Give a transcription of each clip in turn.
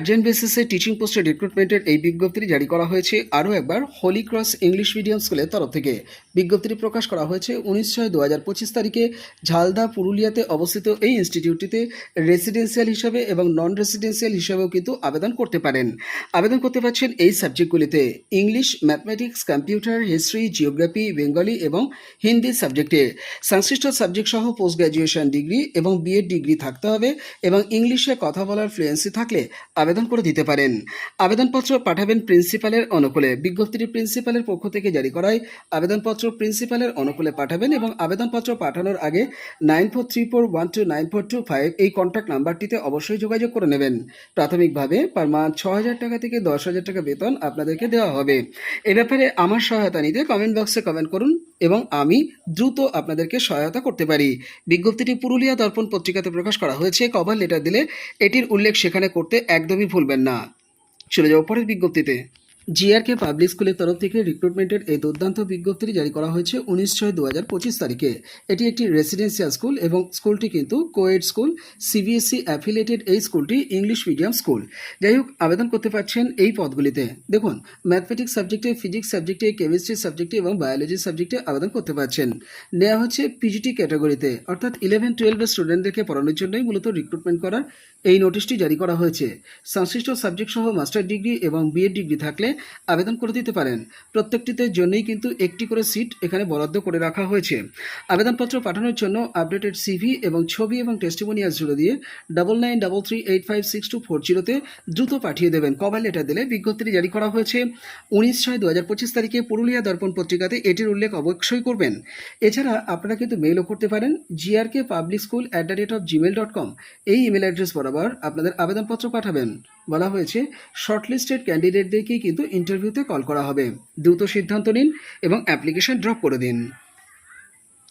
Urgent বেসিসে teaching পোস্টে রিক্রুটমেন্টের এই বিজ্ঞপ্তিটি জারি করা হয়েছে আরও একবার হোলি ক্রস ইংলিশ মিডিয়াম স্কুলের তরফ থেকে। বিজ্ঞপ্তিটি প্রকাশ করা হয়েছে উনিশ ছয় দু হাজার পঁচিশ তারিখে ঝালদা, পুরুলিয়াতে অবস্থিত এই ইনস্টিটিউটটিতে রেসিডেন্সিয়াল হিসাবে এবং নন রেসিডেন্সিয়াল হিসাবেও কিন্তু আবেদন করতে পারেন। আবেদন করতে পারছেন এই সাবজেক্টগুলিতে English mathematics computer history geography Bengali এবং হিন্দি সাবজেক্টে সংশ্লিষ্ট সাবজেক্ট সহ পোস্ট গ্র্যাজুয়েশন ডিগ্রি এবং বিএড ডিগ্রি থাকতে হবে এবং ইংলিশে কথা বলার ফ্লুয়েন্সি থাকলে আবেদন করে দিতে পারেন। আবেদনপত্র পাঠাবেন প্রিন্সিপালের অনুকূলে। বিজ্ঞপ্তিটি প্রিন্সিপালের পক্ষ থেকে জারি করায় আবেদনপত্র প্রিন্সিপালের অনুকূলে পাঠাবেন এবং আবেদনপত্র পাঠানোর আগে nine four three four one two nine four two five এই কন্ট্যাক্ট নাম্বারটিতে অবশ্যই যোগাযোগ করে নেবেন। প্রাথমিকভাবে পার মান্থ ছ হাজার টাকা থেকে দশ হাজার টাকা বেতন আপনাদেরকে দেওয়া হবে। এ ব্যাপারে আমার সহায়তা নিতে কমেন্ট বক্সে কমেন্ট করুন। এবং আমি দ্রুত আপনাদেরকে সহায়তা করতে পারি। বিজ্ঞপ্তিটি পুরুলিয়া দর্পণ পত্রিকাতে প্রকাশ করা হয়েছে। কভার লেটার দিলে এটির উল্লেখ সেখানে করতে একদমই ভুলবেন না। চলে যাব পরের বিজ্ঞপ্তিতে। জিআরকে পাবলিক স্কুলের তরফ থেকে রিক্রুটমেন্টের এই দুর্দান্ত বিজ্ঞপ্তিটি জারি করা হয়েছে উনিশ ছয় দু হাজার পঁচিশ তারিখে। এটি একটি রেসিডেন্সিয়াল স্কুল এবং স্কুলটি কিন্তু কোয়েড স্কুল সিবিএসসি অ্যাফিলিয়েটেড এই স্কুলটি ইংলিশ মিডিয়াম স্কুল যাই হোক, আবেদন করতে পারছেন এই পদগুলিতে। দেখুন ম্যাথমেটিক্স সাবজেক্টে ফিজিক্স সাবজেক্টে কেমিস্ট্রি সাবজেক্টে এবং বায়োলজি সাবজেক্টে আবেদন করতে পারছেন। নেওয়া হচ্ছে পিজিটি ক্যাটাগরিতে অর্থাৎ ইলেভেন টুয়েলভের স্টুডেন্টদেরকে পড়ানোর জন্যই মূলত রিক্রুটমেন্ট করার এই নোটিশটি জারি করা হয়েছে। সংশ্লিষ্ট সাবজেক্ট সহ মাস্টার ডিগ্রি এবং বিএড ডিগ্রি থাকলে আবেদন করে দিতে পারেন। প্রত্যেকটিতে জন্যই কিন্তু একটি করে সিট এখানে বরাদ্দ করে রাখা হয়েছে। আবেদনপত্র পাঠানোর জন্য আপডেটেড সিভি এবং ছবি এবং টেস্টিমোনিয়াল জুড়ে দিয়ে double nine double three eight five six two four জিরোতে দ্রুত পাঠিয়ে দেবেন। কভার লেটার দিলে বিজ্ঞপ্তিটি জারি করা হয়েছে? উনিশ ছয় দু হাজার পঁচিশ তারিখে পুরুলিয়া দর্পণ পত্রিকাতে এটির উল্লেখ অবশ্যই করবেন। এছাড়া আপনারা কিন্তু মেইলও করতে পারেন GRK public school at the rate of gmail dot com এই ইমেল অ্যাড্রেস বরাবর আপনাদের আবেদনপত্র পাঠাবেন। বলা হয়েছে, শর্টলিস্টেড ক্যান্ডিডেটদেরকেই কিন্তু ইন্টারভিউতে কল করা হবে। দ্রুত সিদ্ধান্ত নিন এবং অ্যাপ্লিকেশন ড্রপ করে দিন।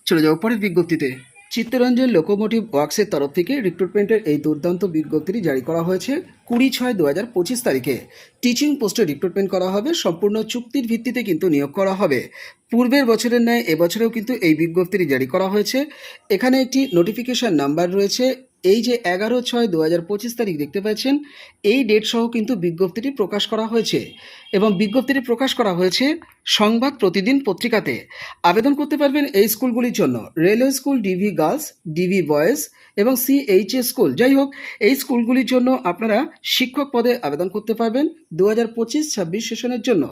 চলে যাও পরের বিজ্ঞপ্তিতে। চিত্তরঞ্জন লোকোমোটিভ ওয়ার্কসের তরফ থেকে রিক্রুটমেন্টের এই দুর্দান্ত বিজ্ঞপ্তিটি জারি করা হয়েছে কুড়ি ছয় দু হাজার পঁচিশ তারিখে। টিচিং পোস্টে রিক্রুটমেন্ট করা হবে, সম্পূর্ণ চুক্তির ভিত্তিতে কিন্তু নিয়োগ করা হবে। পূর্বের বছরের ন্যায় এবছরেও কিন্তু এই বিজ্ঞপ্তিটি জারি করা হয়েছে। এখানে একটি নোটিফিকেশন নাম্বার রয়েছে এই যে এগারো ছয় দু হাজার পঁচিশ তারিখ দেখতে পাচ্ছেন, এই ডেট সহ কিন্তু বিজ্ঞপ্তিটি প্রকাশ করা হয়েছে এবং বিজ্ঞপ্তিটি প্রকাশ করা হয়েছে সংবাদ প্রতিদিন পত্রিকাতে। আবেদন করতে পারবেন এই স্কুলগুলির জন্য। Railway school DV girls DV boys এবং সিএইচএস স্কুল যাই হোক, এই স্কুলগুলির জন্য আপনারা শিক্ষক পদে আবেদন করতে পারবেন দু হাজার পঁচিশ ছাব্বিশ সেশনের জন্য।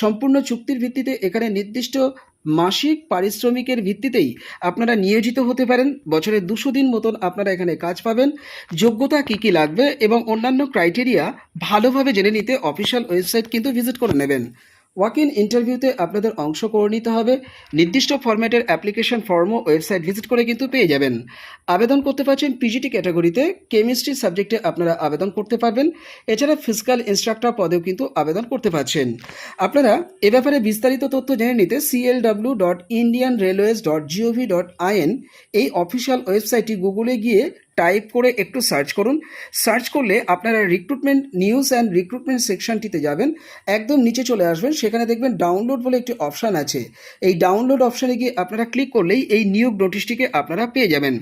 সম্পূর্ণ চুক্তির ভিত্তিতে এখানে নির্দিষ্ট মাসিক পারিশ্রমিকের ভিত্তিতেই আপনারা নিয়োজিত হতে পারেন। বছরে দুশো দিন মতন আপনারা এখানে কাজ পাবেন। যোগ্যতা কি কি লাগবে এবং অন্যান্য ক্রাইটেরিয়া ভালোভাবে জেনে নিতে অফিসিয়াল ওয়েবসাইট কিন্তু ভিজিট করে নেবেন। ওয়াক ইন ইন্টারভিউতে আপনাদের অংশ করে নিতে হবে। নির্দিষ্ট ফরম্যাটের অ্যাপ্লিকেশন ফর্মও ওয়েবসাইট ভিজিট করে কিন্তু পেয়ে যাবেন। আবেদন করতে পারছেন পিজিটি ক্যাটাগরিতে। কেমিস্ট্রি সাবজেক্টে আপনারা আবেদন করতে পারবেন। এছাড়া ফিজিক্যাল ইনস্ট্রাক্টর পদেও কিন্তু আবেদন করতে পারছেন। আপনারা এ ব্যাপারে বিস্তারিত তথ্য জেনে নিতে CLW dot Indian railways dot GOV dot IN এই অফিসিয়াল ওয়েবসাইটটি গুগলে গিয়ে টাইপ করে একটু সার্চ করুন। সার্চ করলে আপনারা রিক্রুটমেন্ট নিউজ অ্যান্ড রিক্রুটমেন্ট সেকশনটিতে যাবেন। একদম নিচে চলে আসবেন। সেখানে দেখবেন ডাউনলোড বলে একটি অপশান আছে। এই ডাউনলোড অপশানে গিয়ে আপনারা ক্লিক করলেই এই নিয়োগ নোটিশটিকে আপনারা পেয়ে যাবেন।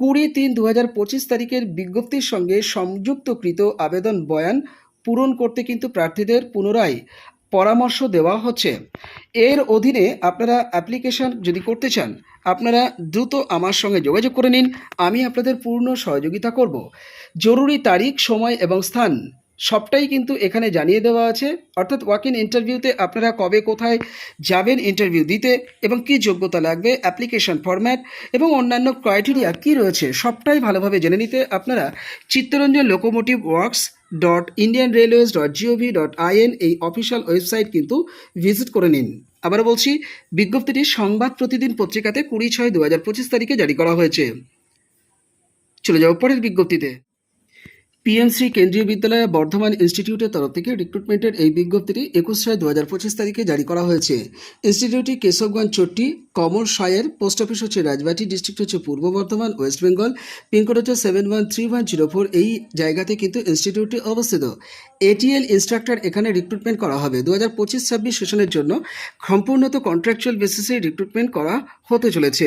কুড়ি তিন দু হাজার পঁচিশ তারিখের বিজ্ঞপ্তির সঙ্গে সংযুক্তকৃত আবেদন বয়ান পূরণ করতে কিন্তু প্রার্থীদের পুনরায় পরামর্শ দেওয়া হচ্ছে। এর অধীনে আপনারা অ্যাপ্লিকেশন যদি করতে চান আপনারা দ্রুত আমার সঙ্গে যোগাযোগ করে নিন, আমি আপনাদের পূর্ণ সহযোগিতা করব। জরুরি তারিখ, সময় এবং স্থান সবটাই কিন্তু এখানে জানিয়ে দেওয়া আছে। অর্থাৎ ওয়াক ইন ইন্টারভিউতে আপনারা কবে কোথায় যাবেন, ইন্টারভিউ দিতে এবং কী যোগ্যতা লাগবে, অ্যাপ্লিকেশন ফরম্যাট এবং অন্যান্য ক্রাইটেরিয়া কী রয়েছে সবটাই ভালোভাবে জেনে নিতে আপনারা Chittaranjan locomotive works dot Indian railways dot GOV dot IN এই অফিসিয়াল ওয়েবসাইট কিন্তু ভিজিট করে নিন। আবার বলছি, বিজ্ঞপ্তিটি সংবাদ প্রতিদিন পত্রিকাতে কুড়ি ছয় দু পঁচিশ তারিখে জারি করা হয়েছে। চলে যাব পরের বিজ্ঞপ্তিতে। পিএমসি কেন্দ্রীয় বিদ্যালয় বর্ধমান ইনস্টিটিউটের তরফ থেকে রিক্রুটমেন্টের এই বিজ্ঞপ্তিটি একুশ ছয় দু হাজার পঁচিশ তারিখে জারি করা হয়েছে। ইনস্টিটিউটটি কেশবগঞ্জ চট্টি, কমল সায়ের, পোস্ট অফিস হচ্ছে রাজবাটি, ডিস্ট্রিক্ট হচ্ছে Purba Bardhaman, West Bengal pincode হচ্ছে seven one three one zero four এই জায়গাতে কিন্তু ইনস্টিটিউটটি অবস্থিত। এটিএল ইনস্ট্রাক্টর এখানে রিক্রুটমেন্ট করা হবে। দু হাজার পঁচিশ ছাব্বিশ সেশনের জন্য সম্পূর্ণত কন্ট্রাকচুয়াল বেসিসে রিক্রুটমেন্ট করা হতে চলেছে।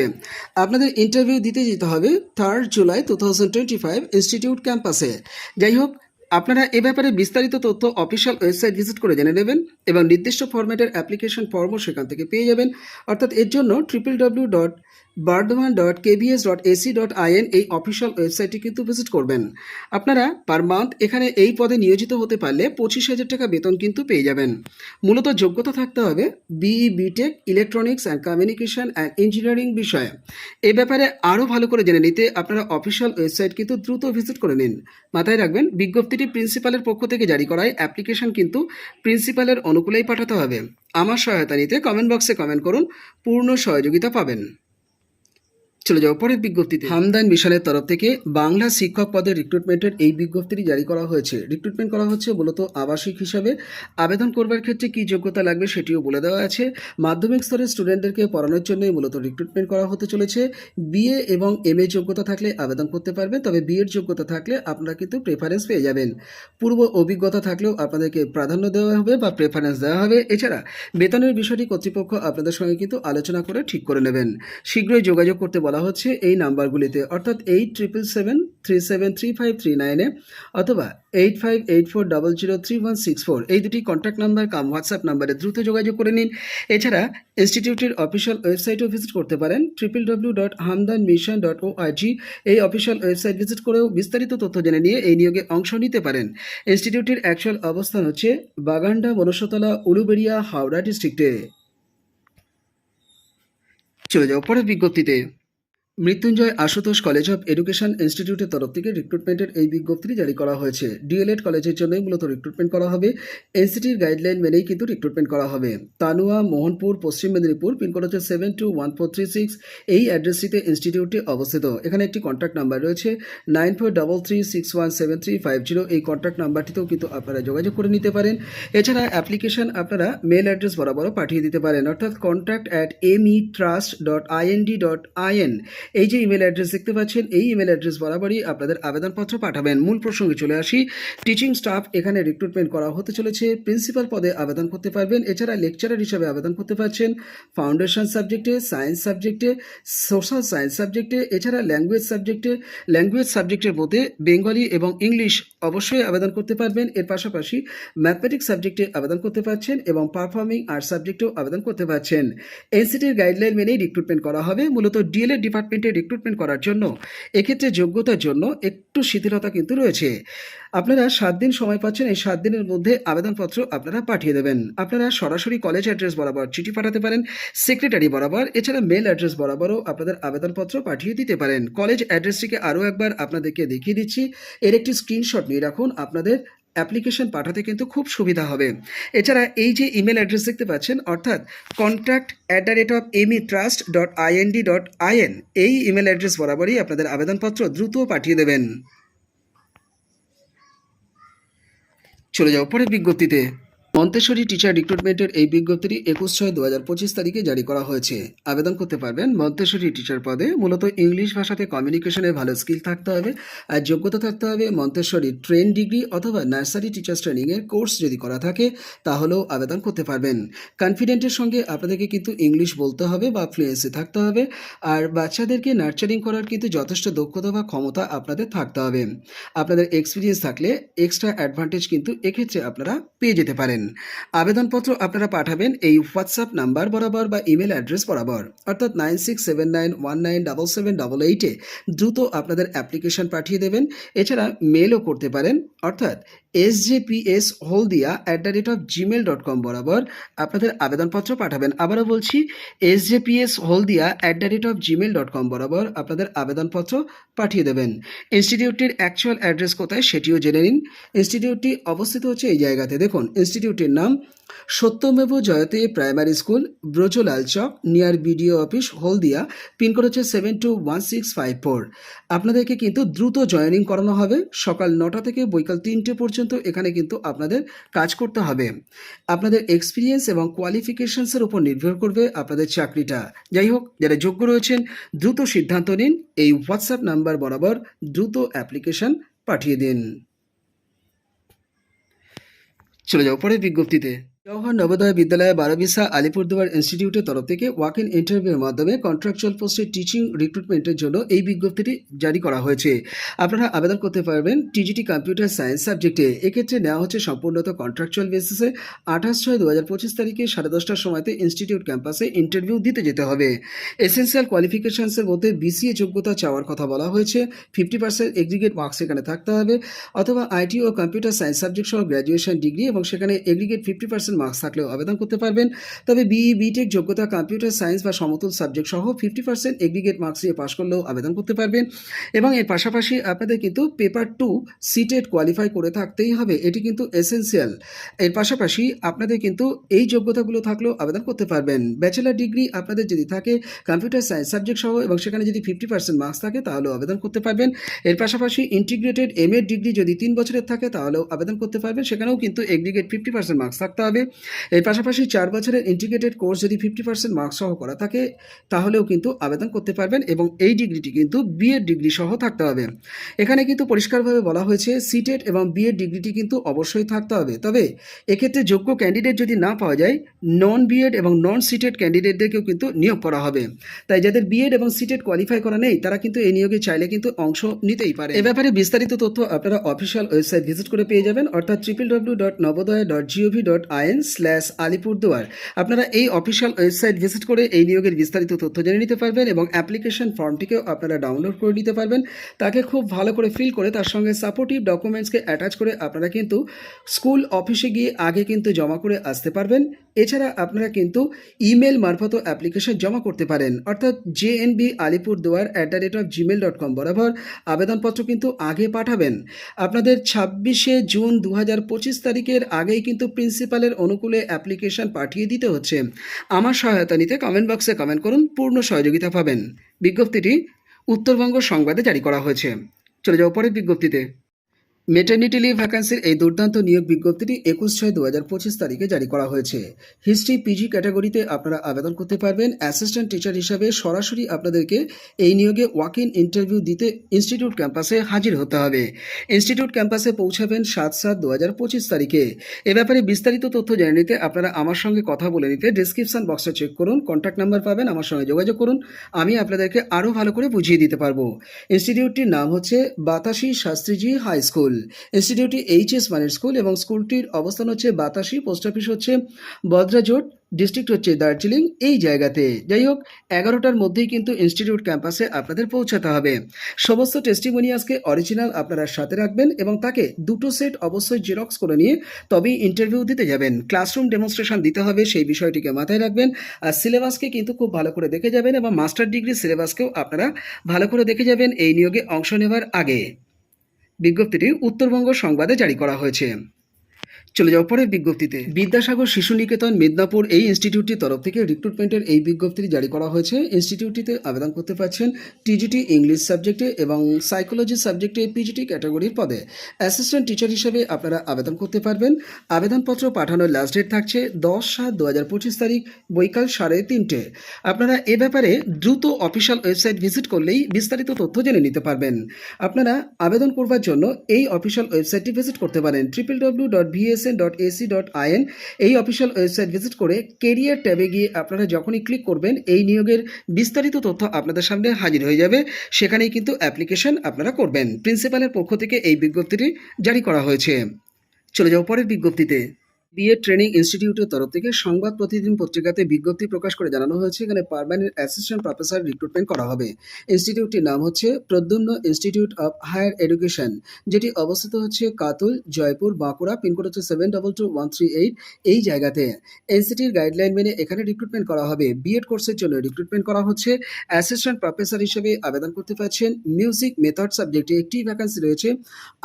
আপনাদের ইন্টারভিউ দিতে যেতে হবে third July two thousand twenty five institute ক্যাম্পাসে। যাই হোক, আপনারা এ ব্যাপারে বিস্তারিত তথ্য অফিসিয়াল ওয়েবসাইট ভিজিট করে জেনে নেবেন এবং নির্দিষ্ট ফরম্যাটের অ্যাপ্লিকেশন ফর্মও সেখান থেকে পেয়ে যাবেন। অর্থাৎ এর জন্য triple W dot Bardhaman dot KBS dot AC dot IN এই অফিসিয়াল ওয়েবসাইটটি কিন্তু ভিজিট করবেন। আপনারা পার মান্থ এখানে এই পদে নিয়োজিত হতে পারলে পঁচিশ হাজার টাকা বেতন কিন্তু পেয়ে যাবেন। মূলত যোগ্যতা থাকতে হবে BE BTech electronics and communication and engineering বিষয়ে। এ ব্যাপারে আরও ভালো করে জেনে নিতে আপনারা অফিসিয়াল ওয়েবসাইট কিন্তু দ্রুত ভিজিট করে নিন। মাথায় রাখবেন, বিজ্ঞপ্তিটি প্রিন্সিপালের পক্ষ থেকে জারি করায় অ্যাপ্লিকেশন কিন্তু প্রিন্সিপালের অনুকূলেই পাঠাতে হবে। আমার সহায়তা নিতে কমেন্ট বক্সে কমেন্ট করুন, পূর্ণ সহযোগিতা পাবেন। চলে যাও পরের বিজ্ঞপ্তিতে হামদান মিশনের তরফ থেকে বাংলা শিক্ষক পদের রিক্রুটমেন্টের এই বিজ্ঞপ্তিটি জারি করা হয়েছে। রিক্রুটমেন্ট করা হচ্ছে মূলত আবাসিক হিসাবে। আবেদন করবার ক্ষেত্রে কী যোগ্যতা লাগবে সেটিও বলে দেওয়া আছে। মাধ্যমিক স্তরের স্টুডেন্টদেরকে পড়ানোর জন্যই মূলত রিক্রুটমেন্ট করা হতে চলেছে। বিএ এবং এম এ যোগ্যতা থাকলে আবেদন করতে পারবেন, তবে বিএড যোগ্যতা থাকলে আপনারা কিন্তু প্রেফারেন্স পেয়ে যাবেন। পূর্ব অভিজ্ঞতা থাকলেও আপনাদেরকে প্রাধান্য দেওয়া হবে বা প্রেফারেন্স দেওয়া হবে। এছাড়া বেতনের বিষয়টি কর্তৃপক্ষ আপনাদের সঙ্গে কিন্তু আলোচনা করে ঠিক করে নেবেন। শীঘ্রই যোগাযোগ করতে বলা হচ্ছে এই নাম্বারগুলিতে, অর্থাৎ eight triple seven three seven three five three নাইনে অথবা eight five eight four double zero three one six four এই দুটি কন্ট্যাক্ট নাম্বার কাম হোয়াটসঅ্যাপ নাম্বারে দ্রুত যোগাযোগ করে নিন। এছাড়া ইনস্টিটিউটের অফিসিয়াল ওয়েবসাইটও ভিজিট করতে পারেন triple W dot Hamdan mission dot ও এই অফিসিয়াল ওয়েবসাইট ভিজিট করেও বিস্তারিত তথ্য জেনে নিয়ে এই নিয়োগে অংশ নিতে পারেন। ইনস্টিটিউটের অ্যাকচুয়াল অবস্থান হচ্ছে বাগান্ডা, মনসতলা, উলুবেড়িয়া, হাওড়া ডিস্ট্রিক্টে চলে যাও পরের বিজ্ঞপ্তিতে। Mrityunjay Ashutosh college of education ইনস্টিটিউটের তরফ থেকে রিক্রুটমেন্টের এই বিজ্ঞপ্তিটি জারি করা হয়েছে। ডিএলএড কলেজের জন্যই মূলত রিক্রুটমেন্ট করা হবে। এনসিটির গাইডলাইন মেনেই কিন্তু রিক্রুটমেন্ট করা হবে। তানুয়া, মোহনপুর, পশ্চিম মেদিনীপুর পিনকোড হচ্ছে seven two one four three six এই অ্যাড্রেসটিতে ইনস্টিটিউটটি অবস্থিত। এখানে একটি কন্ট্যাক্ট নাম্বার রয়েছে। Nine four double three six one seven three five zero এই কন্ট্যাক্ট নাম্বারটিতেও কিন্তু আপনারা যোগাযোগ করে নিতে পারেন। এছাড়া অ্যাপ্লিকেশন আপনারা মেল অ্যাড্রেস বরাবরও পাঠিয়ে দিতে পারেন। অর্থাৎ contact at M E trust dot IND dot IN এই যে ইমেল অ্যাড্রেস দেখতে পাচ্ছেন, এই ইমেল অ্যাড্রেস বরাবরই আপনাদের আবেদনপত্র পাঠাবেন। মূল প্রসঙ্গে চলে আসি। টিচিং স্টাফ এখানে রিক্রুটমেন্ট করা হতে চলেছে। প্রিন্সিপাল পদে আবেদন করতে পারবেন। এছাড়া লেকচারার হিসাবে আবেদন করতে পারছেন। ফাউন্ডেশন সাবজেক্টে সায়েন্স সাবজেক্টে সোশ্যাল সায়েন্স সাবজেক্টে এছাড়া ল্যাঙ্গুয়েজ সাবজেক্টে ল্যাঙ্গুয়েজ সাবজেক্টের মধ্যে বেঙ্গলি এবং ইংলিশ অবশ্যই আবেদন করতে পারবেন। এর পাশাপাশি ম্যাথমেটিক্স সাবজেক্টে আবেদন করতে পারছেন এবং পারফর্মিং আর্টস সাবজেক্টেও আবেদন করতে পারছেন। এনসিটির গাইডলাইন মেনেই রিক্রুটমেন্ট করা হবে। মূলত ডিএলএড ডিপার্টমেন্টে রিক্রুটমেন্ট করার জন্য, এক্ষেত্রে যোগ্যতার জন্য একটু শিথিলতা কিন্তু রয়েছে। আপনারা সাত দিন সময় পাচ্ছেন, এই সাত দিনের মধ্যে আবেদনপত্র আপনারা পাঠিয়ে দেবেন। আপনারা সরাসরি কলেজ অ্যাড্রেস বরাবর চিঠি পাঠাতে পারেন সেক্রেটারি বরাবর, এছাড়া মেল অ্যাড্রেস বরাবরও আপনাদের আবেদনপত্র পাঠিয়ে দিতে পারেন। কলেজ অ্যাড্রেসটিকে আরও একবার আপনাদেরকে দেখিয়ে দিচ্ছি। এর একটি স্ক্রিনশট নিয়ে রাখুন আপনাদের অ্যাপ্লিকেশন পাঠাতে কিন্তু খুব সুবিধা হবে। এছাড়া এই যে ইমেল অ্যাড্রেস দেখতে পাচ্ছেন, অর্থাৎ contact at the rate of M E trust dot IND dot IN এই ইমেল অ্যাড্রেস বরাবরই আপনাদের আবেদনপত্র দ্রুত পাঠিয়ে দেবেন। চলে যাও পরের বিজ্ঞপ্তিতে। মন্তেশ্বরী টিচার রিক্রুটমেন্টের এই বিজ্ঞপ্তিটি একুশ ছয় দু হাজার পঁচিশ তারিখে জারি করা হয়েছে। আবেদন করতে পারবেন মন্তেশ্বরী টিচার পদে। মূলত ইংলিশ ভাষাতে কমিউনিকেশনে ভালো স্কিল থাকতে হবে আর যোগ্যতা থাকতে হবে মন্তেশ্বরী ট্রেন ডিগ্রি অথবা নার্সারি টিচার্স ট্রেনিংয়ের কোর্স যদি করা থাকে, তাহলেও আবেদন করতে পারবেন। কনফিডেন্টের সঙ্গে আপনাদেরকে কিন্তু ইংলিশ বলতে হবে বা ফ্লুয়েন্সি থাকতে হবে আর বাচ্চাদেরকে নার্চারিং করার কিন্তু যথেষ্ট দক্ষতা বা ক্ষমতা আপনাদের থাকতে হবে। আপনাদের এক্সপিরিয়েন্স থাকলে এক্সট্রা অ্যাডভান্টেজ কিন্তু এক্ষেত্রে আপনারা পেয়ে যেতে পারেন। আবেদনপত্র আপনারা পাঠাবেন এই হোয়াটসঅ্যাপ নাম্বার বরাবর বা ইমেল অ্যাড্রেস বরাবর। অর্থাৎ nine six seven nine one nine double seven double এইটে দ্রুত আপনাদের অ্যাপ্লিকেশন পাঠিয়ে দেবেন। এছাড়া মেলও করতে পারেন। অর্থাৎ S J P S Haldia at the rate of gmail dot com বরাবর আপনাদের আবেদনপত্র পাঠাবেন। আবারও বলছি S J P S Haldia at the rate of gmail dot com বরাবর আপনাদের আবেদনপত্র পাঠিয়ে দেবেন। ইনস্টিটিউটটির অ্যাকচুয়াল অ্যাড্রেস কোথায় সেটিও জেনে নিন। ইনস্টিটিউটটি অবস্থিত হচ্ছে এই জায়গাতে। দেখুন ইনস্টিটিউটটির নাম Satyameva Jayate primary school Brajalal Chak near BDO office Haldia pincode হচ্ছে seven two one six five four আপনাদেরকে কিন্তু দ্রুত জয়েনিং করানো হবে। সকাল নটা থেকে বৈকাল তিনটে পর্যন্ত এখানে কিন্তু আপনাদের কাজ করতে হবে। আপনাদের এক্সপিরিয়েন্স এবং কোয়ালিফিকেশনসের উপর নির্ভর করবে আপনাদের চাকরিটা। যাই হোক, যারা যোগ্য রয়েছেন, দ্রুত সিদ্ধান্ত নিন। এই হোয়াটসঅ্যাপ নাম্বার বরাবর দ্রুত অ্যাপ্লিকেশন পাঠিয়ে দিন। চলে যাও, পরের বিজ্ঞপ্তিতে। জওহর নবোদয় বিদ্যালয় বারবিসা আলিপুরদুয়ার ইনস্টিটিউটের তরফ থেকে ওয়াক ইন ইন্টারভিউর মাধ্যমে কন্ট্রাকচুয়াল পোস্টে টিচিং রিক্রুটমেন্টের জন্য এই বিজ্ঞপ্তিটি জারি করা হয়েছে। আপনারা আবেদন করতে পারবেন টিজিটি কম্পিউটার সায়েন্স সাবজেক্টে। এক্ষেত্রে নেওয়া হচ্ছে সম্পূর্ণত কন্ট্রাকচুয়াল বেসিসে। আঠাশ ছয় দু হাজার পঁচিশ তারিখে সাড়ে দশটার সময়তে ইনস্টিটিউট ক্যাম্পাসে ইন্টারভিউ দিতে যেতে হবে। এসেন্সিয়াল কোয়ালিফিকেশনসের মধ্যে বিসিএ যোগ্যতা চাওয়ার কথা বলা হয়েছে। ফিফটি পার্সেন্ট এগ্রিগেট মার্কস সেখানে থাকতে হবে। অথবা আইটি ও কম্পিউটার সায়েন্স সাবজেক্ট সহ গ্র্যাজুয়েশন ডিগ্রি এবং সেখানে এগ্রিগেট ফিফটি পার্সেন্ট মার্কস থাকলেও আবেদন করতে পারবেন। তবে বিই বিটেক যোগ্যতা কম্পিউটার সায়েন্স বা সমতুল সাবজেক্ট সহ ফিফটি পার্সেন্ট এগ্রিগেট মার্কস দিয়ে পাশ করলেও আবেদন করতে পারবেন। এবং এর পাশাপাশি আপনাদের কিন্তু পেপার টু সিটেড কোয়ালিফাই করে থাকতেই হবে। এটি কিন্তু এসেন্সিয়াল এর পাশাপাশি আপনাদের কিন্তু এই যোগ্যতাগুলো থাকলেও আবেদন করতে পারবেন। ব্যাচেলার ডিগ্রি আপনাদের যদি থাকে কম্পিউটার সায়েন্স সাবজেক্ট সহ এবং সেখানে যদি ফিফটি পার্সেন্ট মার্কস থাকে তাহলেও আবেদন করতে পারবেন। এর পাশাপাশি ইন্টিগ্রেটেড এম ডিগ্রি যদি তিন বছরের থাকে তাহলেও আবেদন করতে পারবেন। সেখানেও কিন্তু এগ্রিগেট ফিফটি পার্সেন্ট মার্কস থাকতে হবে। এর পাশাপাশি চার বছরের ইন্টিগ্রেটেড কোর্স যদি ফিফটি পার্সেন্ট মার্কস সহ করা থাকে, তাহলেও কিন্তু আবেদন করতে পারবেন এবং এই ডিগ্রিটি কিন্তু বিএড ডিগ্রি সহ থাকতে হবে। এখানে কিন্তু পরিষ্কারভাবে বলা হয়েছে সিটেড এবং বিএড ডিগ্রিটি কিন্তু অবশ্যই থাকতে হবে। তবে এক্ষেত্রে যোগ্য ক্যান্ডিডেট যদি না পাওয়া যায় নন বিএড এবং নন সিটেড ক্যান্ডিডেটদেরকেও কিন্তু নিয়োগ করা হবে। তাই যাদের বিএড এবং সিটেড কোয়ালিফাই করা নেই, তারা কিন্তু এই নিয়োগে চাইলে কিন্তু অংশ নিতেই পারে। এ ব্যাপারে বিস্তারিত তথ্য আপনারা অফিসিয়াল ওয়েবসাইট ভিজিট করে পেয়ে যাবেন, অর্থাৎ triple W dot Navodaya dot GOV dot IN slash Alipurduar আপনারা এই অফিসিয়াল ওয়েবসাইট ভিজিট করে এই নিয়োগের বিস্তারিত তথ্য জেনে নিতে পারবেন এবং অ্যাপ্লিকেশন ফর্মটিকেও আপনারা ডাউনলোড করে নিতে পারবেন। তাকে খুব ভালো করে ফিল করে তার সঙ্গে সাপোর্টিভ ডকুমেন্টসকে অ্যাটাচ করে আপনারা কিন্তু স্কুল অফিসে গিয়ে আগে কিন্তু জমা করে আসতে পারবেন। এছাড়া আপনারা কিন্তু ইমেল মারফত অ্যাপ্লিকেশন জমা করতে পারেন। অর্থাৎ J N B Alipurduar at the rate of gmail dot com বরাবর আবেদনপত্র কিন্তু আগে পাঠাবেন। আপনাদের ছাব্বিশে জুন দু হাজার পঁচিশ তারিখের আগেই কিন্তু প্রিন্সিপালের অনুকূলে অ্যাপ্লিকেশন পাঠিয়ে দিতে হচ্ছে। আমার সহায়তা নিতে কমেন্ট বক্সে কমেন্ট করুন, পূর্ণ সহযোগিতা পাবেন। বিজ্ঞপ্তিটি উত্তরবঙ্গ সংবাদে জারি করা হয়েছে। চলে যাও পরের বিজ্ঞপ্তিতে। মেটার্নিটি লিভ ভ্যাকান্সির এই দুর্দান্ত নিয়োগ বিজ্ঞপ্তিটি একুশ ছয় দু হাজার পঁচিশ তারিখে জারি করা হয়েছে। হিস্ট্রি পিজি ক্যাটাগরিতে আপনারা আবেদন করতে পারবেন। অ্যাসিস্ট্যান্ট টিচার হিসাবে সরাসরি আপনাদেরকে এই নিয়োগে ওয়াক ইন ইন্টারভিউ দিতে ইনস্টিটিউট ক্যাম্পাসে হাজির হতে হবে। ইনস্টিটিউট ক্যাম্পাসে পৌঁছাবেন সাত সাত দু হাজার পঁচিশ তারিখে। এ ব্যাপারে বিস্তারিত তথ্য জেনে নিতে আপনারা আমার সঙ্গে কথা বলে নিতে ডিসক্রিপশন বক্সে চেক করুন কন্ট্যাক্ট নাম্বার পাবেন, আমার সঙ্গে যোগাযোগ করুন, আমি আপনাদেরকে আরও ভালো করে বুঝিয়ে দিতে পারব। ইনস্টিটিউটটির নাম হচ্ছে বাতাসি শাস্ত্রীজি হাই স্কুল ইনস্টিটিউটটি এইচএস মানের স্কুল এবং স্কুলটির অবস্থান হচ্ছে বাতাসি, পোস্ট অফিস হচ্ছে বদ্রাজোট ডিস্ট্রিক্ট হচ্ছে দার্জিলিং এই জায়গাতে। যাই হোক, এগারোটার মধ্যেই কিন্তু ইনস্টিটিউট ক্যাম্পাসে আপনাদের পৌঁছাতে হবে। সমস্ত টেস্টিমোনিয়াসকে অরিজিনাল আপনারা সাথে রাখবেন এবং তাকে দুটো সেট অবশ্যই জেরক্স করে নিয়ে তবেই ইন্টারভিউ দিতে যাবেন। ক্লাসরুম ডেমনস্ট্রেশন দিতে হবে, সেই বিষয়টিকে মাথায় রাখবেন। আর সিলেবাসকে কিন্তু খুব ভালো করে দেখে যাবেন এবং মাস্টার ডিগ্রি সিলেবাসকেও আপনারা ভালো করে দেখে যাবেন। এই নিয়োগে অংশ নেবার আগে। বিজ্ঞপ্তিটি উত্তরবঙ্গ সংবাদে জারি করা হয়েছে। চলে যাও পরের বিজ্ঞপ্তিতে, বিদ্যাসাগর শিশু নিকেতন মেদিনীপুর এই ইনস্টিটিউটটির তরফ থেকে রিক্রুটমেন্টের এই বিজ্ঞপ্তিটি জারি করা হয়েছে। ইনস্টিটিউটটিতে আবেদন করতে পারছেন টিজিটি ইংলিশ সাবজেক্টে এবং সাইকোলজি সাবজেক্টে পিজিটি ক্যাটাগরির পদে। অ্যাসিস্ট্যান্ট টিচার হিসেবে আপনারা আবেদন করতে পারবেন। আবেদনপত্র পাঠানোর লাস্ট ডেট থাকছে দশ সাত দু হাজার পঁচিশ তারিখ বৈকাল সাড়ে তিনটে। আপনারা এ ব্যাপারে দ্রুত অফিসিয়াল ওয়েবসাইট ভিজিট করলেই বিস্তারিত তথ্য জেনে নিতে পারবেন। আপনারা আবেদন করবার জন্য এই অফিসিয়াল ওয়েবসাইটটি ভিজিট করতে পারেন। Triple W dot VSN dot AC dot IN এই অফিসিয়াল ওয়েবসাইট ভিজিট করে কেরিয়ার ট্যাবে গিয়ে আপনারা যখনই ক্লিক করবেন, এই নিয়োগের বিস্তারিত তথ্য আপনাদের সামনে হাজির হয়ে যাবে। সেখানেই কিন্তু অ্যাপ্লিকেশন আপনারা করবেন। প্রিন্সিপালের পক্ষ থেকে এই বিজ্ঞপ্তিটি জারি করা হয়েছে। চলে যাও পরের বিজ্ঞপ্তিতে। বিএড ট্রেনিং ইনস্টিটিউটের তরফ থেকে সংবাদ প্রতিদিন পত্রিকাতে বিজ্ঞপ্তি প্রকাশ করে জানানো হয়েছে, এখানে পারমানেন্ট অ্যাসিস্ট্যান্ট প্রফেসর রিক্রুটমেন্ট করা হবে। ইনস্টিটিউটটির নাম হচ্ছে Pradyumna institute of higher education, যেটি অবস্থিত হচ্ছে কাতুল, জয়পুর, বাঁকুড়া, পিনকোড হচ্ছে seven double two one three eight এই জায়গাতে। এনসিটির গাইডলাইন মেনে এখানে রিক্রুটমেন্ট করা হবে। বিএড কোর্সের জন্য রিক্রুটমেন্ট করা হচ্ছে। অ্যাসিস্ট্যান্ট প্রফেসর হিসেবে আবেদন করতে পারছেন মিউজিক মেথড সাবজেক্টে একটি ভ্যাকান্সি রয়েছে।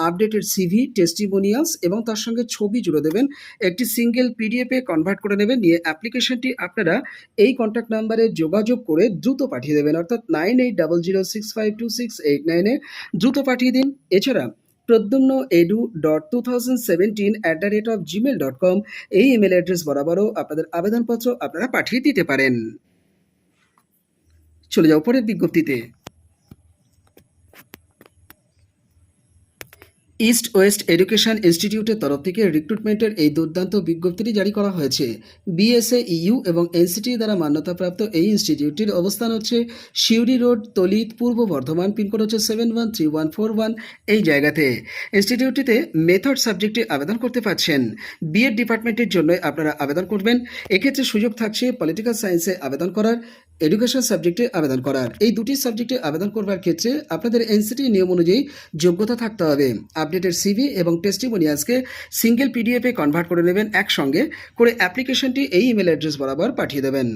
আপডেটেড সিভি, টেস্টিমোনিয়ালস এবং তার সঙ্গে ছবি জুড়ে দেবেন। একটি সিঙ্গেল পিডিএফে কনভার্ট করে নেবেন। নিয়ে অ্যাপ্লিকেশনটি আপনারা এই কন্ট্যাক্ট নাম্বারে যোগাযোগ করে দ্রুত পাঠিয়ে দেবেন। অর্থাৎ nine eight double zero six five two six eight নাইনে দ্রুত পাঠিয়ে দিন। এছাড়া Pradyumna edu dot two thousand seventeen at the rate of gmail dot com এই ইমেল অ্যাড্রেস বরাবরও আপনাদের আবেদনপত্র আপনারা পাঠিয়ে দিতে পারেন। চলে যাও পরের বিজ্ঞপ্তিতে। ইস্ট ওয়েস্ট এডুকেশন ইনস্টিটিউটের তরফ থেকে রিক্রুটমেন্টের এই দুর্দান্ত বিজ্ঞপ্তিটি জারি করা হয়েছে। বিএসএ ইউ এবং এনসিটি দ্বারা মান্যতাপ্রাপ্ত এই ইনস্টিটিউটটির অবস্থান হচ্ছে শিউরি রোড, তলিত, পূর্ব বর্ধমান, পিনকোড হচ্ছে seven one three one four one এই জায়গাতে। ইনস্টিটিউটটিতে মেথড সাবজেক্টে আবেদন করতে পারছেন। বিএড ডিপার্টমেন্টের জন্য আপনারা আবেদন করবেন। এক্ষেত্রে সুযোগ থাকছে পলিটিক্যাল সায়েন্সে আবেদন করার এডুকেশন সাবজেক্টে আবেদন করার। এই দুটি সাবজেক্টে আবেদন করবার ক্ষেত্রে আপনাদের এনসিটি নিয়ম অনুযায়ী যোগ্যতা থাকতে হবে। আপডেটেড সিভি এবং টেস্টিমোনিয়ালসকে সিঙ্গেল পিডিএফে কনভার্ট করে নেবেন একসঙ্গে করে অ্যাপ্লিকেশনটি এই ইমেল অ্যাড্রেস বরাবর পাঠিয়ে দেবেন।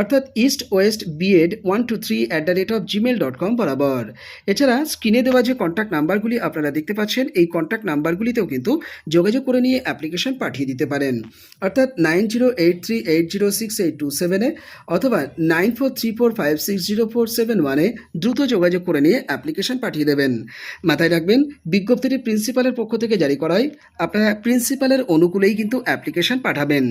অর্থাৎ east west BEd one two three at the rate of gmail dot com বরাবর। এছাড়া স্ক্রিনে দেওয়া যে কন্ট্যাক্ট নাম্বারগুলি আপনারা দেখতে পাচ্ছেন, এই কন্ট্যাক্ট নাম্বারগুলিতেও কিন্তু যোগাযোগ করে নিয়ে অ্যাপ্লিকেশন পাঠিয়ে দিতে পারেন। অর্থাৎ nine zero eight three eight zero six eight two সেভেনে অথবা nine four three four five six zero four seven ওয়ানে দ্রুত যোগাযোগ করে নিয়ে অ্যাপ্লিকেশন পাঠিয়ে দেবেন। মাথায় রাখবেন, বিজ্ঞপ্তিটি প্রিন্সিপালের পক্ষ থেকে জারি করায়, আপনারা প্রিন্সিপালের অনুকূলেই কিন্তু অ্যাপ্লিকেশন পাঠাবেন।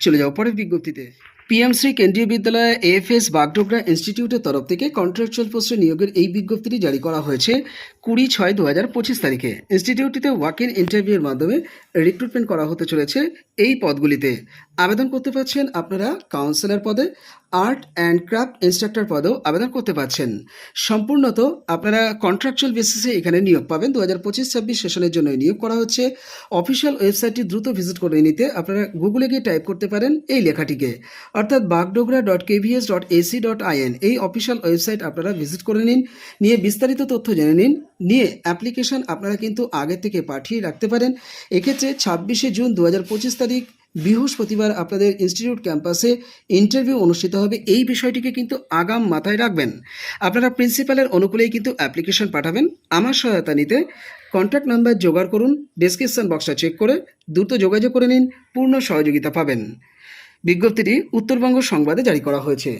চলে যাও পরের বিজ্ঞপ্তিতে। পিএমসি কেন্দ্রীয় বিদ্যালয়ে এএফএস বাগডোগরা ইনস্টিটিউটের তরফ থেকে কন্ট্রাকচুয়াল পোস্টে নিয়োগের এই বিজ্ঞপ্তিটি জারি করা হয়েছে কুড়ি ছয় দু হাজার পঁচিশ তারিখে। ইনস্টিটিউটটিতে ওয়াক ইন ইন্টারভিউর মাধ্যমে রিক্রুটমেন্ট করা হতে চলেছে। এই পদগুলিতে আবেদন করতে পারছেন আপনারা কাউন্সিলর পদে আর্ট অ্যান্ড ক্রাফট ইনস্ট্রাক্টর পদেও আবেদন করতে পারছেন। সম্পূর্ণত আপনারা কন্ট্রাকচুয়াল বেসিসে এখানে নিয়োগ পাবেন। দু হাজার পঁচিশ, ছাব্বিশ সেশনের জন্য নিয়োগ করা হচ্ছে। অফিসিয়াল ওয়েবসাইটটি দ্রুত ভিজিট করে নিতে আপনারা গুগলে গিয়ে টাইপ করতে পারেন এই লেখাটিকে। অর্থাৎ Bagdogra dot KVS dot AC dot IN এই অফিসিয়াল ওয়েবসাইট আপনারা ভিজিট করে নিন। নিয়ে বিস্তারিত তথ্য জেনে নিন। নিয়ে অ্যাপ্লিকেশন আপনারা কিন্তু আগে থেকে পাঠিয়ে রাখতে পারেন। এক্ষেত্রে ছাব্বিশে জুন দু হাজার পঁচিশ তারিখ বৃহস্পতিবার আপনাদের ইনস্টিটিউট ক্যাম্পাসে ইন্টারভিউ অনুষ্ঠিত হবে। এই বিষয়টিকে কিন্তু আগাম মাথায় রাখবেন। আপনারা প্রিন্সিপালের অনুকূলেই কিন্তু অ্যাপ্লিকেশন পাঠাবেন। আমার সহায়তা নিতে কন্ট্যাক্ট নাম্বার জোগাড় করুন ডেসক্রিপশন বক্সটা চেক করে দ্রুত যোগাযোগ করে নিন, পূর্ণ সহযোগিতা পাবেন। বিজ্ঞপ্তিটি উত্তরবঙ্গ সংবাদে জারি করা হয়েছে।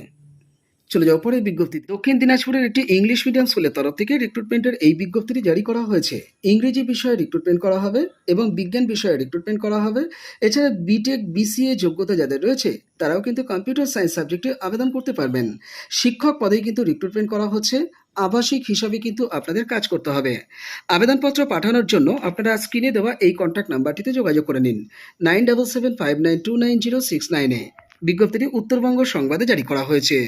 চলে যাওয়ার পরে বিজ্ঞপ্তি, দক্ষিণ দিনাজপুরের একটি ইংলিশ মিডিয়াম স্কুলের তরফ থেকে রিক্রুটমেন্টের এই বিজ্ঞপ্তিটি জারি করা হয়েছে। ইংরেজি বিষয়ে রিক্রুটমেন্ট করা হবে এবং বিজ্ঞান বিষয়ে রিক্রুটমেন্ট করা হবে। এছাড়া বিটেক বিসিএ যোগ্যতা যাদের রয়েছে, তারাও কিন্তু কম্পিউটার সায়েন্স সাবজেক্টে আবেদন করতে পারবেন। শিক্ষক পদেই কিন্তু রিক্রুটমেন্ট করা হচ্ছে, আবাসিক হিসাবে কিন্তু আপনাদের কাজ করতে হবে। আবেদনপত্র পাঠানোর জন্য আপনারা স্ক্রিনে দেওয়া এই কন্ট্যাক্ট নাম্বারটিতে যোগাযোগ করে নিন nine double seven five nine two nine zero six নাইনে বিজ্ঞপ্তিটি উত্তরবঙ্গ সংবাদে জারি করা হয়েছে।